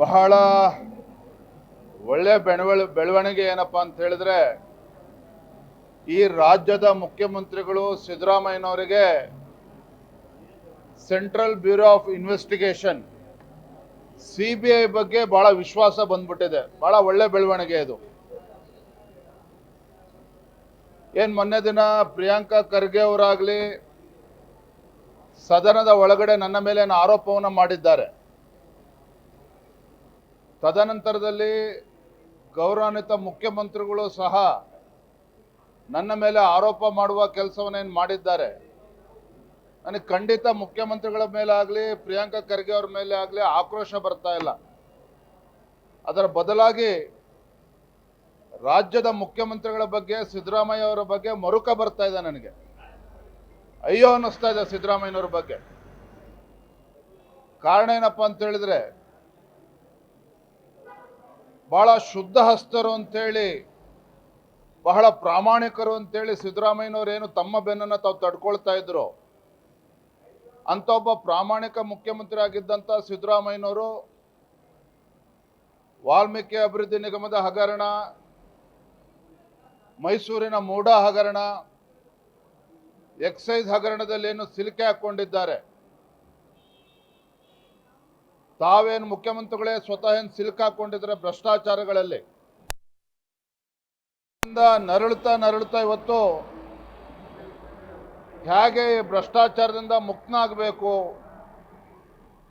ಬಹಳ ಒಳ್ಳೆ ಬೆಳವಳ, ಬೆಳವಣಿಗೆ ಏನಪ್ಪ ಅಂತ ಹೇಳಿದ್ರೆ, ಈ ರಾಜ್ಯದ ಮುಖ್ಯಮಂತ್ರಿಗಳು ಸಿದ್ದರಾಮಯ್ಯನವರಿಗೆ central bureau of investigation, C B I ಬಗ್ಗೆ ಬಹಳ ವಿಶ್ವಾಸ ಬಂದ್ಬಿಟ್ಟಿದೆ. ಬಹಳ ಒಳ್ಳೆ ಬೆಳವಣಿಗೆ ಇದು. ಏನು ಮೊನ್ನೆ ದಿನ ಪ್ರಿಯಾಂಕಾ ಖರ್ಗೆ ಅವರಾಗ್ಲಿ ಸದನದ ಒಳಗಡೆ ನನ್ನ ಮೇಲೆ ಆರೋಪವನ್ನು ಮಾಡಿದ್ದಾರೆ? ತದನಂತರದಲ್ಲಿ ಗೌರವಾನ್ವಿತ ಮುಖ್ಯಮಂತ್ರಿಗಳು ಸಹ ನನ್ನ ಮೇಲೆ ಆರೋಪ ಮಾಡುವ ಕೆಲಸವನ್ನೇನು ಮಾಡಿದ್ದಾರೆ? ನನಗೆ ಖಂಡಿತ ಮುಖ್ಯಮಂತ್ರಿಗಳ ಮೇಲೆ ಆಗಲಿ, ಪ್ರಿಯಾಂಕಾ ಖರ್ಗೆ ಅವ್ರ ಮೇಲೆ ಆಗಲಿ ಆಕ್ರೋಶ ಬರ್ತಾ ಇಲ್ಲ. ಅದರ ಬದಲಾಗಿ ರಾಜ್ಯದ ಮುಖ್ಯಮಂತ್ರಿಗಳ ಬಗ್ಗೆ, ಸಿದ್ದರಾಮಯ್ಯ ಅವರ ಬಗ್ಗೆ ಮರುಕ ಬರ್ತಾ ಇದೆ ನನಗೆ. ಅಯ್ಯೋ ಅನ್ನಿಸ್ತಾ ಇದೆ ಸಿದ್ದರಾಮಯ್ಯನವ್ರ ಬಗ್ಗೆ. ಕಾರಣ ಏನಪ್ಪ ಅಂತ ಹೇಳಿದ್ರೆ ಬಹಳ ಶುದ್ಧ ಹಸ್ತರು ಅಂತೇಳಿ, ಬಹಳ ಪ್ರಾಮಾಣಿಕರು ಅಂತೇಳಿ ಸಿದ್ದರಾಮಯ್ಯನವರೇನು ತಮ್ಮ ಬೆನ್ನನ್ನು ತಾವು ತಡ್ಕೊಳ್ತಾ ಇದ್ರು. ಅಂತ ಒಬ್ಬ ಪ್ರಾಮಾಣಿಕ ಮುಖ್ಯಮಂತ್ರಿ ಆಗಿದ್ದಂಥ ಸಿದ್ದರಾಮಯ್ಯನವರು ವಾಲ್ಮೀಕಿ ಅಭಿವೃದ್ಧಿ ನಿಗಮದ ಹಗರಣ, ಮೈಸೂರಿನ ಮೂಡ ಹಗರಣ, ಎಕ್ಸೈಸ್ ಹಗರಣದಲ್ಲಿ ಏನು ಸಿಲುಕೆ ಹಾಕೊಂಡಿದ್ದಾರೆ. ತಾವೇನು ಮುಖ್ಯಮಂತ್ರಿಗಳೇ ಸ್ವತಃ ಏನು ಸಿಲುಕಾಕೊಂಡಿದ್ರೆ ಭ್ರಷ್ಟಾಚಾರಗಳಲ್ಲಿ? ನರಳುತ್ತಾ ನರಳುತ್ತಾ ಇವತ್ತು ಹೇಗೆ ಭ್ರಷ್ಟಾಚಾರದಿಂದ ಮುಕ್ತನಾಗಬೇಕು?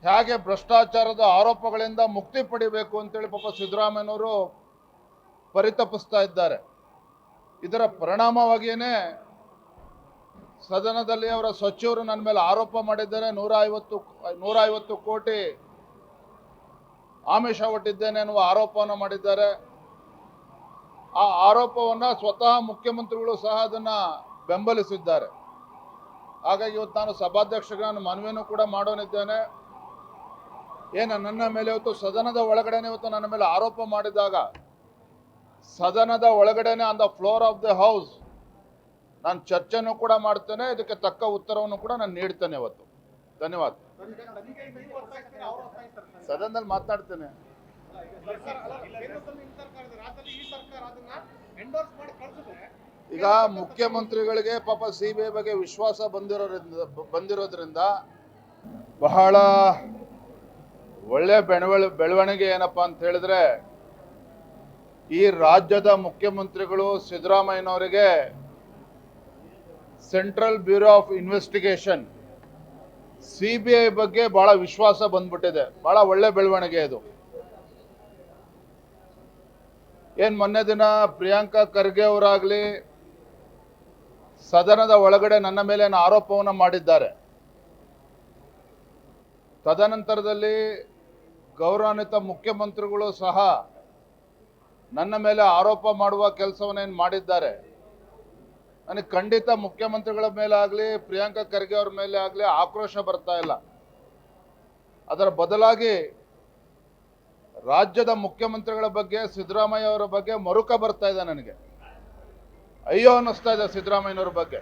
ಹೇಗೆ ಭ್ರಷ್ಟಾಚಾರದ ಆರೋಪಗಳಿಂದ ಮುಕ್ತಿ ಪಡಿಬೇಕು ಅಂತೇಳಿ ಪಾಪ ಸಿದ್ದರಾಮಯ್ಯನವರು ಪರಿತಪಿಸ್ತಾ ಇದ್ದಾರೆ. ಇದರ ಪರಿಣಾಮವಾಗಿಯೇ ಸದನದಲ್ಲಿ ಅವರ ಸಚಿವರು ನನ್ನ ಮೇಲೆ ಆರೋಪ ಮಾಡಿದ್ದಾರೆ. ನೂರ ಐವತ್ತು ನೂರ ಐವತ್ತು ಕೋಟಿ ಆಮಿಷ ಒಟ್ಟಿದ್ದೇನೆ ಎನ್ನುವ ಆರೋಪವನ್ನು ಮಾಡಿದ್ದಾರೆ. ಆ ಆರೋಪವನ್ನು ಸ್ವತಃ ಮುಖ್ಯಮಂತ್ರಿಗಳು ಸಹ ಅದನ್ನು ಬೆಂಬಲಿಸಿದ್ದಾರೆ. ಹಾಗಾಗಿ ಇವತ್ತು ನಾನು ಸಭಾಧ್ಯಕ್ಷರಿಗೆ ನಾನು ಮನವಿಯನ್ನು ಕೂಡ ಮಾಡೋನಿದ್ದೇನೆ. ಏನು ನನ್ನ ಮೇಲೆ ಇವತ್ತು ಸದನದ ಒಳಗಡೆನೆ ಇವತ್ತು ನನ್ನ ಮೇಲೆ ಆರೋಪ ಮಾಡಿದಾಗ ಸದನದ ಒಳಗಡೆನೆ on the floor of the house ನಾನು ಚರ್ಚೆನೂ ಕೂಡ ಮಾಡ್ತೇನೆ, ಇದಕ್ಕೆ ತಕ್ಕ ಉತ್ತರವನ್ನು ಕೂಡ ನಾನು ನೀಡ್ತೇನೆ ಇವತ್ತು. ಧನ್ಯವಾದ. ಸದನದಲ್ಲಿ ಮಾತನಾಡ್ತೇನೆ. ಈಗ ಮುಖ್ಯಮಂತ್ರಿಗಳಿಗೆ ಪಾಪ ಸಿ ಬಿ ಐ ಬಗ್ಗೆ ವಿಶ್ವಾಸ ಬಂದಿರೋದ್ರಿಂದ ಬಂದಿರೋದ್ರಿಂದ ಬಹಳ ಒಳ್ಳೆ ಬೆಳವಳ, ಬೆಳವಣಿಗೆ ಏನಪ್ಪಾ ಅಂತ ಹೇಳಿದ್ರೆ ಈ ರಾಜ್ಯದ ಮುಖ್ಯಮಂತ್ರಿಗಳು ಸಿದ್ದರಾಮಯ್ಯನವರಿಗೆ central bureau of investigation C B I ಬಗ್ಗೆ ಬಹಳ ವಿಶ್ವಾಸ ಬಂದ್ಬಿಟ್ಟಿದೆ. ಬಹಳ ಒಳ್ಳೆ ಬೆಳವಣಿಗೆ ಇದು. ಏನ್ ಮೊನ್ನೆ ದಿನ ಪ್ರಿಯಾಂಕಾ ಖರ್ಗೆ ಅವರಾಗ್ಲಿ ಸದನದ ಒಳಗಡೆ ನನ್ನ ಮೇಲೆ ಆರೋಪವನ್ನು ಮಾಡಿದ್ದಾರೆ. ತದನಂತರದಲ್ಲಿ ಗೌರವಾನ್ವಿತ ಮುಖ್ಯಮಂತ್ರಿಗಳು ಸಹ ನನ್ನ ಮೇಲೆ ಆರೋಪ ಮಾಡುವ ಕೆಲಸವನ್ನೇನು ಮಾಡಿದ್ದಾರೆ. ನನಗೆ ಖಂಡಿತ ಮುಖ್ಯಮಂತ್ರಿಗಳ ಮೇಲೆ ಆಗ್ಲಿ, ಪ್ರಿಯಾಂಕಾ ಖರ್ಗೆ ಅವ್ರ ಮೇಲೆ ಆಗಲಿ ಆಕ್ರೋಶ ಬರ್ತಾ ಇಲ್ಲ. ಅದರ ಬದಲಾಗಿ ರಾಜ್ಯದ ಮುಖ್ಯಮಂತ್ರಿಗಳ ಬಗ್ಗೆ, ಸಿದ್ದರಾಮಯ್ಯ ಅವರ ಬಗ್ಗೆ ಮರುಕ ಬರ್ತಾ ಇದೆ ನನಗೆ. ಅಯ್ಯೋ ಅನ್ನಿಸ್ತಾ ಇದೆ ಸಿದ್ದರಾಮಯ್ಯನವ್ರ ಬಗ್ಗೆ.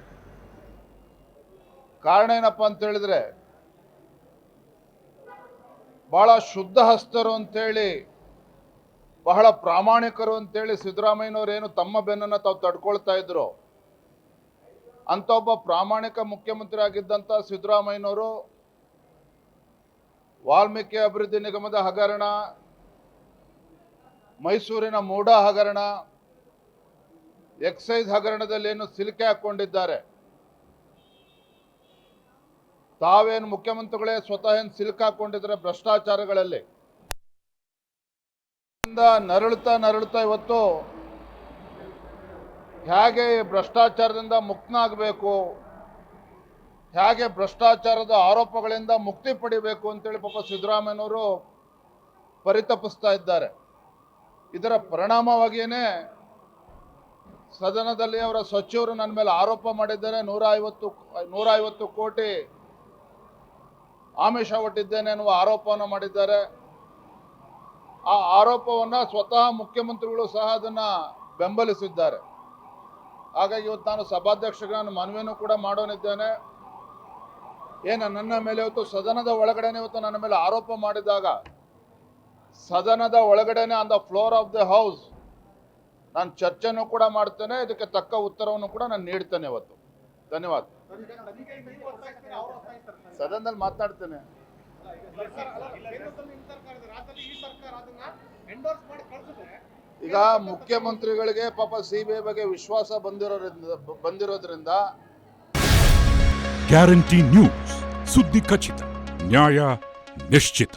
ಕಾರಣ ಏನಪ್ಪ ಅಂತ ಹೇಳಿದ್ರೆ, ಬಹಳ ಶುದ್ಧ ಹಸ್ತರು ಅಂತೇಳಿ ಬಹಳ ಪ್ರಾಮಾಣಿಕರು ಅಂತೇಳಿ ಸಿದ್ದರಾಮಯ್ಯನವ್ರು ಏನು ತಮ್ಮ ಬೆನ್ನನ್ನು ತಾವು ತಡ್ಕೊಳ್ತಾ ಇದ್ರು. ಅಂತ ಒಬ್ಬ ಪ್ರಾಮಾಣಿಕ ಮುಖ್ಯಮಂತ್ರಿ ಆಗಿದ್ದಂಥ ಸಿದ್ದರಾಮಯ್ಯನವರು ವಾಲ್ಮೀಕಿ ಅಭಿವೃದ್ಧಿ ನಿಗಮದ ಹಗರಣ, ಮೈಸೂರಿನ ಮೂಡ ಹಗರಣ, ಎಕ್ಸೈಸ್ ಹಗರಣದಲ್ಲಿ ಏನು ಸಿಲುಕೆ ಹಾಕ್ಕೊಂಡಿದ್ದಾರೆ. ತಾವೇನು ಮುಖ್ಯಮಂತ್ರಿಗಳೇ ಸ್ವತಃ ಏನು ಸಿಲುಕಾಕೊಂಡಿದ್ರೆ ಭ್ರಷ್ಟಾಚಾರಗಳಲ್ಲಿ. ನರಳುತ್ತಾ ನರಳುತ್ತಾ ಇವತ್ತು ಹೇಗೆ ಭ್ರಷ್ಟಾಚಾರದಿಂದ ಮುಕ್ತನಾಗಬೇಕು? ಹೇಗೆ ಭ್ರಷ್ಟಾಚಾರದ ಆರೋಪಗಳಿಂದ ಮುಕ್ತಿ ಪಡಿಬೇಕು ಅಂತೇಳಿ ಪಾಪ ಸಿದ್ದರಾಮಯ್ಯನವರು ಪರಿತಪಿಸ್ತಾ ಇದ್ದಾರೆ. ಇದರ ಪರಿಣಾಮವಾಗಿಯೇ ಸದನದಲ್ಲಿ ಅವರ ಸಚಿವರು ನನ್ನ ಮೇಲೆ ಆರೋಪ ಮಾಡಿದ್ದಾರೆ. ನೂರ ಐವತ್ತು ನೂರ ಐವತ್ತು ಕೋಟಿ ಆಮಿಷ ಒಟ್ಟಿದ್ದೇನೆ ಎನ್ನುವ ಆರೋಪವನ್ನು ಮಾಡಿದ್ದಾರೆ. ಆ ಆರೋಪವನ್ನು ಸ್ವತಃ ಮುಖ್ಯಮಂತ್ರಿಗಳು ಸಹ ಅದನ್ನು ಬೆಂಬಲಿಸಿದ್ದಾರೆ. ಹಾಗಾಗಿ ಇವತ್ತು ನಾನು ಸಭಾಧ್ಯಕ್ಷರಿಗೆ ನಾನು ಮನವಿಯನ್ನು ಕೂಡ ಮಾಡೋನಿದ್ದೇನೆ. ಏನು, ನನ್ನ ಮೇಲೆ ಇವತ್ತು ಸದನದ ಒಳಗಡೆನೆ ಇವತ್ತು ನನ್ನ ಮೇಲೆ ಆರೋಪ ಮಾಡಿದಾಗ, ಸದನದ ಒಳಗಡೆನೆ on the floor of the house ನಾನು ಚರ್ಚೆನೂ ಕೂಡ ಮಾಡ್ತೇನೆ, ಇದಕ್ಕೆ ತಕ್ಕ ಉತ್ತರವನ್ನು ಕೂಡ ನಾನು ನೀಡ್ತೇನೆ ಇವತ್ತು. ಧನ್ಯವಾದ. ಸದನದಲ್ಲಿ ಮಾತನಾಡ್ತೇನೆ ಈಗ ಮುಖ್ಯಮಂತ್ರಿಗಳಿಗೆ ಪಾಪ ಸಿಬಿಐ ಬಗ್ಗೆ ವಿಶ್ವಾಸ ಬಂದಿರೋದ್ರಿಂದ ಬಂದಿರೋದ್ರಿಂದ ಗ್ಯಾರಂಟಿ ನ್ಯೂಸ್ ಸುದ್ದಿ ಖಚಿತ ನ್ಯಾಯ ನಿಶ್ಚಿತ.